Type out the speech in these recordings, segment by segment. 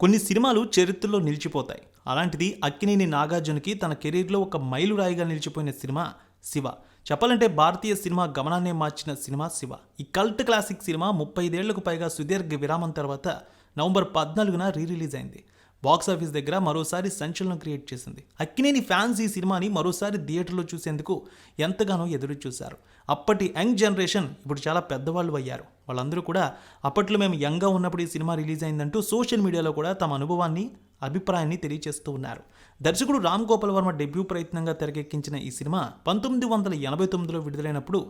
కొన్ని సినిమాలు చరిత్రలో నిలిచిపోతాయి. అలాంటిది అక్కినేని నాగార్జునకి తన కెరీర్లో ఒక మైలురాయిగా నిలిచిపోయిన సినిమా శివ. చెప్పాలంటే భారతీయ సినిమా గమనాన్నే మార్చిన సినిమా శివ. ఈ కల్ట్ క్లాసిక్ సినిమా ముప్పై ఐదేళ్ళకు పైగా సుదీర్ఘ విరామం తర్వాత నవంబర్ పద్నాలుగున రీ రిలీజ్ అయింది. బాక్స్ ఆఫీస్ దగ్గర మరోసారి సంచలనం క్రియేట్ చేసింది. అక్కినేని ఫ్యాన్స్ ఈ సినిమాని మరోసారి థియేటర్లో చూసేందుకు ఎంతగానో ఎదురు చూశారు. అప్పటి యంగ్ జనరేషన్ ఇప్పుడు చాలా పెద్దవాళ్ళు అయ్యారు. వాళ్ళందరూ కూడా అప్పట్లో మేము యంగ్గా ఉన్నప్పుడు ఈ సినిమా రిలీజ్ అయిందంటూ సోషల్ మీడియాలో కూడా తమ అనుభవాన్ని అభిప్రాయాన్ని తెలియజేస్తూ ఉన్నారు. దర్శకుడు రామ్ గోపాల్ వర్మ డెబ్యూ ప్రయత్నంగా తెరకెక్కించిన ఈ సినిమా పంతొమ్మిది వందల ఎనభై తొమ్మిదిలో విడుదలైనప్పుడు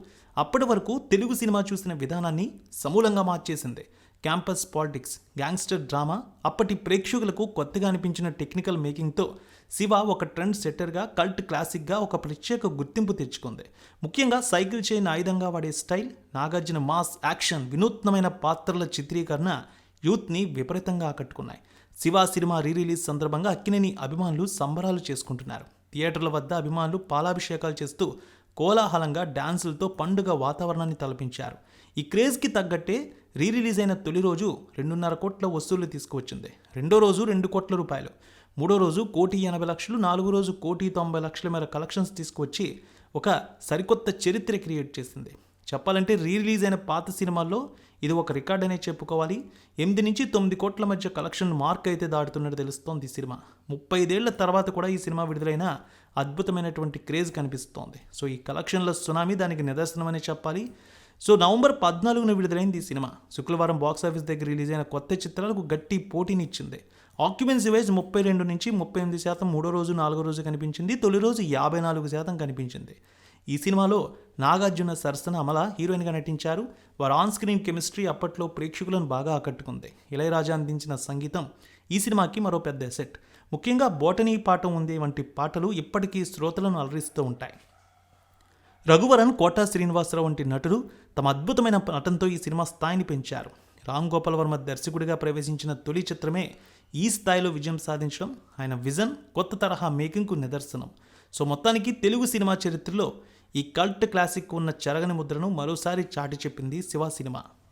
అప్పటి వరకు తెలుగు సినిమా చూసిన విధానాన్ని సమూలంగా మార్చేసింది. క్యాంపస్ పాలిటిక్స్ గ్యాంగ్స్టర్ డ్రామా అప్పటి ప్రేక్షకులకు కొత్తగా అనిపించిన టెక్నికల్ మేకింగ్తో శివ ఒక ట్రెండ్ సెట్టర్గా కల్ట్ క్లాసిక్గా ఒక ప్రత్యేక గుర్తింపు తెచ్చుకుంది. ముఖ్యంగా సైకిల్ చైన్ ఆయుధంగా వాడే స్టైల్ నాగార్జున మాస్ యాక్షన్ వినూత్నమైన పాత్రల చిత్రీకరణ యూత్ని విపరీతంగా ఆకట్టుకున్నాయి. శివ సినిమా రీ రిలీజ్ సందర్భంగా అక్కినేని అభిమానులు సంబరాలు చేసుకుంటున్నారు. థియేటర్ల వద్ద అభిమానులు పాలాభిషేకాలు చేస్తూ కోలాహలంగా డ్యాన్సులతో పండుగ వాతావరణాన్ని తలపించారు. ఈ క్రేజ్కి తగ్గట్టే రీ రిలీజ్ అయిన తొలి రోజు రెండున్నర కోట్ల వస్తువులు తీసుకువచ్చింది. రెండో రోజు రెండు కోట్ల రూపాయలు. మూడో రోజు కోటి ఎనభై లక్షలు నాలుగో రోజు కోటి తొంభై లక్షల మేర కలెక్షన్స్ తీసుకువచ్చి ఒక సరికొత్త చరిత్ర క్రియేట్ చేసింది. చెప్పాలంటే రీ రిలీజ్ అయిన పాత సినిమాల్లో ఇది ఒక రికార్డ్ అనే చెప్పుకోవాలి. ఎనిమిది నుంచి తొమ్మిది కోట్ల మధ్య కలెక్షన్ మార్క్ అయితే దాటుతున్నట్టు తెలుస్తోంది ఈ సినిమా. ముప్పై ఐదేళ్ళ తర్వాత కూడా ఈ సినిమా విడుదలైన అద్భుతమైనటువంటి క్రేజ్ కనిపిస్తోంది. సో ఈ కలెక్షన్ల సునామీ దానికి నిదర్శనమని చెప్పాలి. సో నవంబర్ పద్నాలుగున విడుదలైంది ఈ సినిమా. శుక్రవారం బాక్స్ ఆఫీస్ దగ్గర రిలీజ్ అయిన కొత్త చిత్రాలకు గట్టి పోటీనిచ్చింది. ఆక్యుపెన్సీ వైజ్ ముప్పై రెండు నుంచి ముప్పై ఎనిమిది శాతం మూడో రోజు నాలుగో రోజు కనిపించింది తొలి రోజు యాభై నాలుగు శాతం కనిపించింది. ఈ సినిమాలో నాగార్జున సరసన అమల హీరోయిన్గా నటించారు. వారు ఆన్ స్క్రీన్ కెమిస్ట్రీ అప్పట్లో ప్రేక్షకులను బాగా ఆకట్టుకుంది. ఇళయరాజా అందించిన సంగీతం ఈ సినిమాకి మరో పెద్ద ఎసెట్ ముఖ్యంగా బోటనీ పాఠం ఉంది వంటి పాటలు ఇప్పటికీ శ్రోతలను అలరిస్తూ ఉంటాయి. రఘువరన్ కోటా శ్రీనివాసరావు వంటి నటుడు తమ అద్భుతమైన నటనతో ఈ సినిమా స్థాయిని పెంచారు. రామ్ గోపాల్ వర్మ దర్శకుడిగా ప్రవేశించిన తొలి చిత్రమే ఈ స్థాయిలో విజయం సాధించడం. ఆయన విజన్ కొత్త తరహా మేకింగ్కు నిదర్శనం. సో మొత్తానికి తెలుగు సినిమా చరిత్రలో ఈ కల్ట్ క్లాసిక్ ఉన్న చెరగని ముద్రను మరోసారి చాటి చెప్పింది శివ సినిమా.